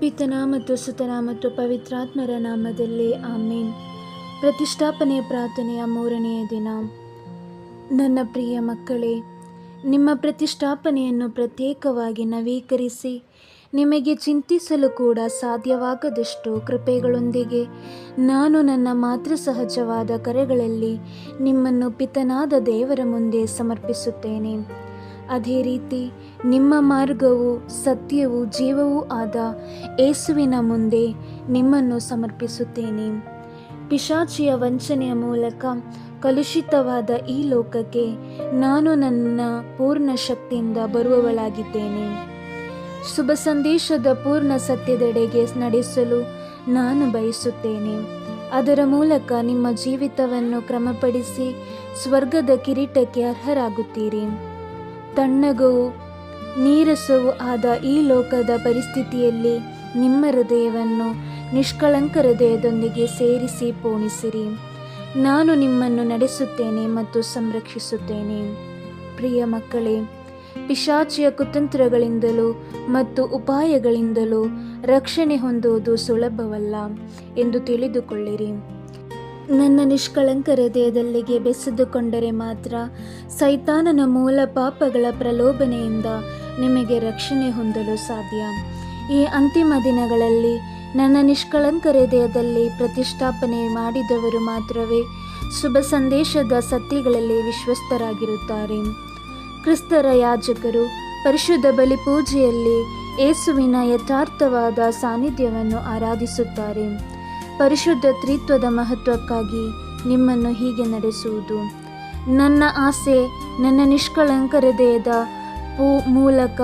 ಪಿತನ ಮತ್ತು ಸುತನ ಮತ್ತು ಪವಿತ್ರಾತ್ಮರ ನಾಮದಲ್ಲಿ ಆಮೇನ್. ಪ್ರತಿಷ್ಠಾಪನೆಯ ಪ್ರಾರ್ಥನೆಯ ಮೂರನೆಯ ದಿನ. ನನ್ನ ಪ್ರಿಯ ಮಕ್ಕಳೇ, ನಿಮ್ಮ ಪ್ರತಿಷ್ಠಾಪನೆಯನ್ನು ಪ್ರತ್ಯೇಕವಾಗಿ ನವೀಕರಿಸಿ, ನಿಮಗೆ ಚಿಂತಿಸಲು ಕೂಡ ಸಾಧ್ಯವಾಗದಷ್ಟು ಕೃಪೆಗಳೊಂದಿಗೆ ನಾನು ನನ್ನ ಮಾತೃ ಸಹಜವಾದ ಕರೆಗಳಲ್ಲಿ ನಿಮ್ಮನ್ನು ಪಿತನಾದ ದೇವರ ಮುಂದೆ ಸಮರ್ಪಿಸುತ್ತೇನೆ. ಅದೇ ರೀತಿ ನಿಮ್ಮ ಮಾರ್ಗವು ಸತ್ಯವೂ ಜೀವವೂ ಆದ ಏಸುವಿನ ಮುಂದೆ ನಿಮ್ಮನ್ನು ಸಮರ್ಪಿಸುತ್ತೇನೆ. ಪಿಶಾಚಿಯ ವಂಚನೆಯ ಮೂಲಕ ಕಲುಷಿತವಾದ ಈ ಲೋಕಕ್ಕೆ ನಾನು ನನ್ನ ಪೂರ್ಣ ಶಕ್ತಿಯಿಂದ ಬರುವವಳಾಗಿದ್ದೇನೆ. ಶುಭ ಸಂದೇಶದ ಪೂರ್ಣ ಸತ್ಯದೆಡೆಗೆ ನಡೆಸಲು ನಾನು ಬಯಸುತ್ತೇನೆ. ಅದರ ಮೂಲಕ ನಿಮ್ಮ ಜೀವಿತವನ್ನು ಕ್ರಮಪಡಿಸಿ ಸ್ವರ್ಗದ ಕಿರೀಟಕ್ಕೆ ಅರ್ಹರಾಗುತ್ತೀರಿ. ತಣ್ಣಗೂ ನೀರಸವೂ ಆದ ಈ ಲೋಕದ ಪರಿಸ್ಥಿತಿಯಲ್ಲಿ ನಿಮ್ಮ ಹೃದಯವನ್ನು ನಿಷ್ಕಳಂಕ ಹೃದಯದೊಂದಿಗೆ ಸೇರಿಸಿ ಪೋಣಿಸಿರಿ. ನಾನು ನಿಮ್ಮನ್ನು ನಡೆಸುತ್ತೇನೆ ಮತ್ತು ಸಂರಕ್ಷಿಸುತ್ತೇನೆ. ಪ್ರಿಯ ಮಕ್ಕಳೇ, ಪಿಶಾಚಿಯ ಕುತಂತ್ರಗಳಿಂದಲೂ ಮತ್ತು ಉಪಾಯಗಳಿಂದಲೂ ರಕ್ಷಣೆ ಹೊಂದುವುದು ಸುಲಭವಲ್ಲ ಎಂದು ತಿಳಿದುಕೊಳ್ಳಿರಿ. ನನ್ನ ನಿಷ್ಕಳಂಕ ಹೃದಯದಲ್ಲಿಗೆ ಬೆಸೆದುಕೊಂಡರೆ ಮಾತ್ರ ಸೈತಾನನ ಮೂಲ ಪಾಪಗಳ ಪ್ರಲೋಭನೆಯಿಂದ ನಿಮಗೆ ರಕ್ಷಣೆ ಹೊಂದಲು ಸಾಧ್ಯ. ಈ ಅಂತಿಮ ದಿನಗಳಲ್ಲಿ ನನ್ನ ನಿಷ್ಕಳಂಕ ಹೃದಯದಲ್ಲಿ ಪ್ರತಿಷ್ಠಾಪನೆ ಮಾಡಿದವರು ಮಾತ್ರವೇ ಶುಭ ಸಂದೇಶದ ಸತ್ಯಗಳಲ್ಲಿ ವಿಶ್ವಸ್ತರಾಗಿರುತ್ತಾರೆ ಕ್ರಿಸ್ತರ ಯಾಜಕರು ಪರಿಶುದ್ಧ ಬಲಿ ಪೂಜೆಯಲ್ಲಿ ಏಸುವಿನ ಯಥಾರ್ಥವಾದ ಸಾನ್ನಿಧ್ಯವನ್ನು ಆರಾಧಿಸುತ್ತಾರೆ. ಪರಿಶುದ್ಧ ತ್ರಿತ್ವದ ಮಹತ್ವಕ್ಕಾಗಿ ನಿಮ್ಮನ್ನು ಹೀಗೆ ನಡೆಸುವುದು. ನನ್ನ ಆಸೆ, ನನ್ನ ನಿಷ್ಕಳಂಕ ಹೃದಯದ ಪೂ ಮೂಲಕ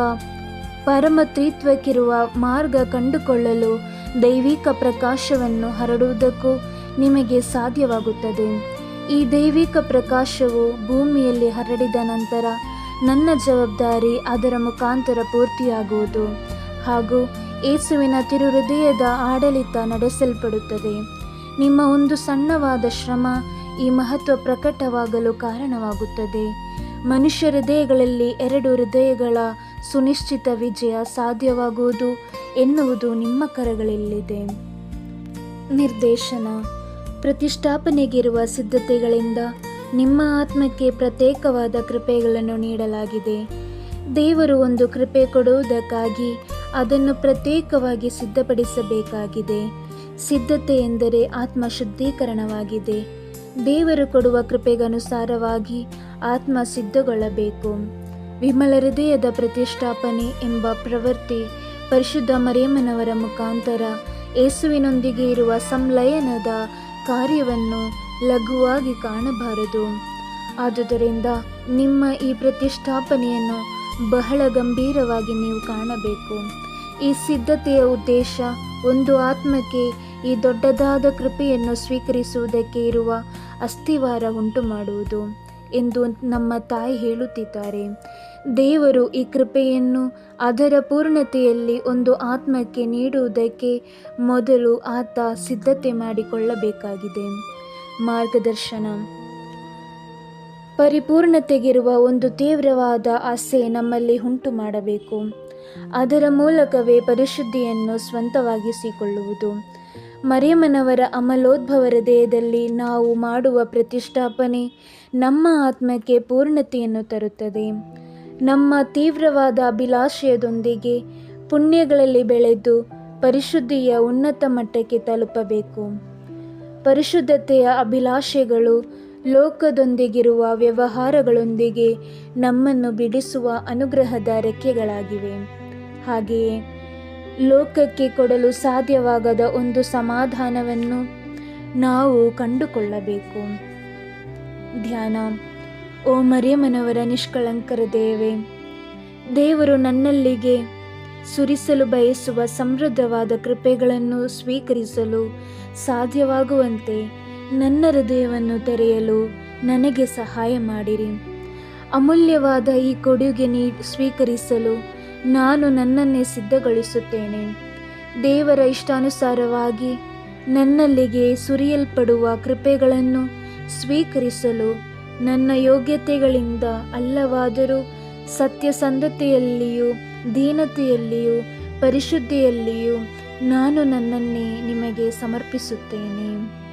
ಪರಮ ತ್ರಿತ್ವಕ್ಕಿರುವ ಮಾರ್ಗ ಕಂಡುಕೊಳ್ಳಲು ದೈವಿಕ ಪ್ರಕಾಶವನ್ನು ಹರಡುವುದಕ್ಕೂ ನಿಮಗೆ ಸಾಧ್ಯವಾಗುತ್ತದೆ. ಈ ದೈವಿಕ ಪ್ರಕಾಶವು ಭೂಮಿಯಲ್ಲಿ ಹರಡಿದ ನಂತರ ನನ್ನ ಜವಾಬ್ದಾರಿ ಅದರ ಮುಖಾಂತರ ಪೂರ್ತಿಯಾಗುವುದು. ಹಾಗೂ ಏಸುವಿನ ತಿರುಹೃದಯದ ಆಡಳಿತ ನಡೆಸಲ್ಪಡುತ್ತದೆ. ನಿಮ್ಮ ಒಂದು ಸಣ್ಣವಾದ ಶ್ರಮ ಈ ಮಹತ್ವ ಪ್ರಕಟವಾಗಲು ಕಾರಣವಾಗುತ್ತದೆ. ಮನುಷ್ಯ ಹೃದಯಗಳಲ್ಲಿ ಎರಡು ಹೃದಯಗಳ ಸುನಿಶ್ಚಿತ ವಿಜಯ ಸಾಧ್ಯವಾಗುವುದು ಎನ್ನುವುದು ನಿಮ್ಮ ಕರಗಳಲ್ಲಿದೆ. ನಿರ್ದೇಶನ. ಪ್ರತಿಷ್ಠಾಪನೆಗಿರುವ ಸಿದ್ಧತೆಗಳಿಂದ ನಿಮ್ಮ ಆತ್ಮಕ್ಕೆ ಪ್ರತ್ಯೇಕವಾದ ಕೃಪೆಗಳನ್ನು ನೀಡಲಾಗಿದೆ. ದೇವರು ಒಂದು ಕೃಪೆ ಕೊಡುವುದಕ್ಕಾಗಿ ಅದನ್ನು ಪ್ರತ್ಯೇಕವಾಗಿ ಸಿದ್ಧಪಡಿಸಬೇಕಾಗಿದೆ. ಸಿದ್ಧತೆ ಎಂದರೆ ಆತ್ಮ ಶುದ್ಧೀಕರಣವಾಗಿದೆ ದೇವರು ಕೊಡುವ ಕೃಪೆಗನುಸಾರವಾಗಿ ಆತ್ಮ ಸಿದ್ಧಗೊಳ್ಳಬೇಕು. ವಿಮಲ ಹೃದಯದ ಪ್ರತಿಷ್ಠಾಪನೆ ಎಂಬ ಪ್ರವೃತ್ತಿ ಪರಿಶುದ್ಧ ಮರೇಮನವರ ಮುಖಾಂತರ ಯೇಸುವಿನೊಂದಿಗೆ ಇರುವ ಸಂಲಯನದ ಕಾರ್ಯವನ್ನು ಲಘುವಾಗಿ ಕಾಣಬಾರದು. ಆದುದರಿಂದ ನಿಮ್ಮ ಈ ಪ್ರತಿಷ್ಠಾಪನೆಯನ್ನು ಬಹಳ ಗಂಭೀರವಾಗಿ ನೀವು ಕಾಣಬೇಕು. ಈ ಸಿದ್ಧತೆಯ ಉದ್ದೇಶ ಒಂದು ಆತ್ಮಕ್ಕೆ ಈ ದೊಡ್ಡದಾದ ಕೃಪೆಯನ್ನು ಸ್ವೀಕರಿಸುವುದಕ್ಕೆ ಇರುವ ಅಸ್ಥಿವಾರ ಉಂಟು ಮಾಡುವುದು ಎಂದು ನಮ್ಮ ತಾಯಿ ಹೇಳುತ್ತಿದ್ದಾರೆ. ದೇವರು ಈ ಕೃಪೆಯನ್ನು ಅದರ ಪೂರ್ಣತೆಯಲ್ಲಿ ಒಂದು ಆತ್ಮಕ್ಕೆ ನೀಡುವುದಕ್ಕೆ ಮೊದಲು ಆತ ಸಿದ್ಧತೆ ಮಾಡಿಕೊಳ್ಳಬೇಕಾಗಿದೆ. ಮಾರ್ಗದರ್ಶನ. ಪರಿಪೂರ್ಣತೆಗಿರುವ ಒಂದು ತೀವ್ರವಾದ ಆಸೆ ನಮ್ಮಲ್ಲಿ ಉಂಟು ಮಾಡಬೇಕು ಅದರ ಮೂಲಕವೇ ಪರಿಶುದ್ಧಿಯನ್ನು ಸ್ವಂತವಾಗಿಸಿಕೊಳ್ಳುವುದು. ಮರಿಯಮ್ಮನವರ ಅಮಲೋದ್ಭವ ಹೃದಯದಲ್ಲಿ ನಾವು ಮಾಡುವ ಪ್ರತಿಷ್ಠಾಪನೆ ನಮ್ಮ ಆತ್ಮಕ್ಕೆ ಪೂರ್ಣತೆಯನ್ನು ತರುತ್ತದೆ. ನಮ್ಮ ತೀವ್ರವಾದ ಅಭಿಲಾಷೆಯದೊಂದಿಗೆ ಪುಣ್ಯಗಳಲ್ಲಿ ಬೆಳೆದು ಪರಿಶುದ್ಧಿಯ ಉನ್ನತ ಮಟ್ಟಕ್ಕೆ ತಲುಪಬೇಕು. ಪರಿಶುದ್ಧತೆಯ ಅಭಿಲಾಷೆಗಳು ಲೋಕದೊಂದಿಗಿರುವ ವ್ಯವಹಾರಗಳೊಂದಿಗೆ ನಮ್ಮನ್ನು ಬಿಡಿಸುವ ಅನುಗ್ರಹದ ರೆಕ್ಕೆಗಳಾಗಿವೆ. ಹಾಗೆಯೇ ಲೋಕಕ್ಕೆ ಕೊಡಲು ಸಾಧ್ಯವಾಗದ ಒಂದು ಸಮಾಧಾನವನ್ನು ನಾವು ಕಂಡುಕೊಳ್ಳಬೇಕು. ಧ್ಯಾನ. ಓ ಮರಿಯಮ್ಮನವರ ನಿಷ್ಕಳಂಕರ ದೇವೆ, ದೇವರು ನನ್ನಲ್ಲಿಗೆ ಸುರಿಸಲು ಬಯಸುವ ಸಮೃದ್ಧವಾದ ಕೃಪೆಗಳನ್ನು ಸ್ವೀಕರಿಸಲು ಸಾಧ್ಯವಾಗುವಂತೆ ನನ್ನ ಹೃದಯವನ್ನು ತೆರೆಯಲು ನನಗೆ ಸಹಾಯ ಮಾಡಿರಿ. ಅಮೂಲ್ಯವಾದ ಈ ಕೊಡುಗೆ ನೀ ಸ್ವೀಕರಿಸಲು ನಾನು ನನ್ನನ್ನೇ ಸಿದ್ಧಗೊಳಿಸುತ್ತೇನೆ. ದೇವರ ಇಷ್ಟಾನುಸಾರವಾಗಿ ನನ್ನಲ್ಲಿಗೆ ಸುರಿಯಲ್ಪಡುವ ಕೃಪೆಗಳನ್ನು ಸ್ವೀಕರಿಸಲು ನನ್ನ ಯೋಗ್ಯತೆಗಳಿಂದ ಅಲ್ಲವಾದರೂ ಸತ್ಯಸಂಧತೆಯಲ್ಲಿಯೂ ದೀನತೆಯಲ್ಲಿಯೂ ಪರಿಶುದ್ಧಿಯಲ್ಲಿಯೂ ನಾನು ನನ್ನನ್ನೇ ನಿಮಗೆ ಸಮರ್ಪಿಸುತ್ತೇನೆ.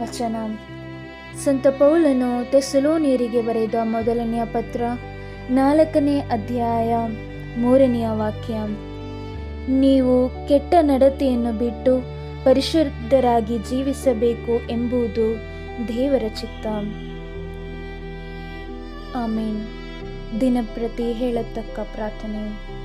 ವಚನ. ಸಂತ ಪೌಲನು ತೆಸಲೋನಿಯರಿಗೆ ಬರೆದ ಮೊದಲನೆಯ ಪತ್ರ ನಾಲ್ಕನೇ ಅಧ್ಯಾಯ ಮೂರನೆಯ ವಾಕ್ಯ. ನೀವು ಕೆಟ್ಟ ನಡತೆಯನ್ನು ಬಿಟ್ಟು ಪರಿಶುದ್ಧರಾಗಿ ಜೀವಿಸಬೇಕು ಎಂಬುದು ದೇವರ ಚಿತ್ತ. ಆಮೇನ್. ದಿನಪ್ರತಿ ಹೇಳತಕ್ಕ ಪ್ರಾರ್ಥನೆ.